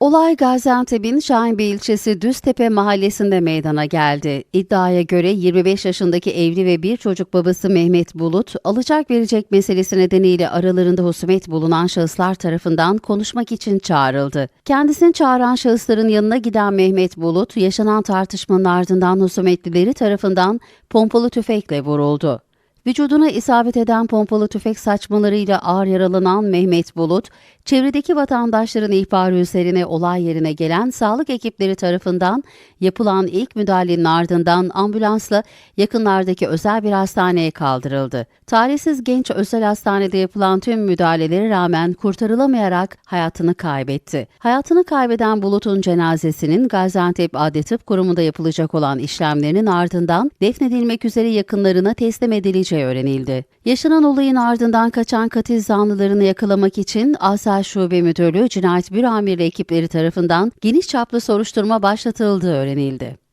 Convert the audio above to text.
Olay Gaziantep'in Şahinbey ilçesi Düztepe mahallesinde meydana geldi. İddiaya göre 25 yaşındaki evli ve bir çocuk babası Mehmet Bulut, alacak verecek meselesi nedeniyle aralarında husumet bulunan şahıslar tarafından konuşmak için çağrıldı. Kendisini çağıran şahısların yanına giden Mehmet Bulut, yaşanan tartışmanın ardından husumetlileri tarafından pompalı tüfekle vuruldu. Vücuduna isabet eden pompalı tüfek saçmalarıyla ağır yaralanan Mehmet Bulut, çevredeki vatandaşların ihbarı üzerine olay yerine gelen sağlık ekipleri tarafından yapılan ilk müdahalenin ardından ambulansla yakınlardaki özel bir hastaneye kaldırıldı. Talihsiz genç özel hastanede yapılan tüm müdahalelere rağmen kurtarılamayarak hayatını kaybetti. Hayatını kaybeden Bulut'un cenazesinin Gaziantep Adli Tıp Kurumu'nda yapılacak olan işlemlerinin ardından defnedilmek üzere yakınlarına teslim edileceği öğrenildi. Yaşanan olayın ardından kaçan katil zanlılarını yakalamak için Asal Şube Müdürlüğü Cinayet Büro Amirli ekipleri tarafından geniş çaplı soruşturma başlatıldığı öğrenildi.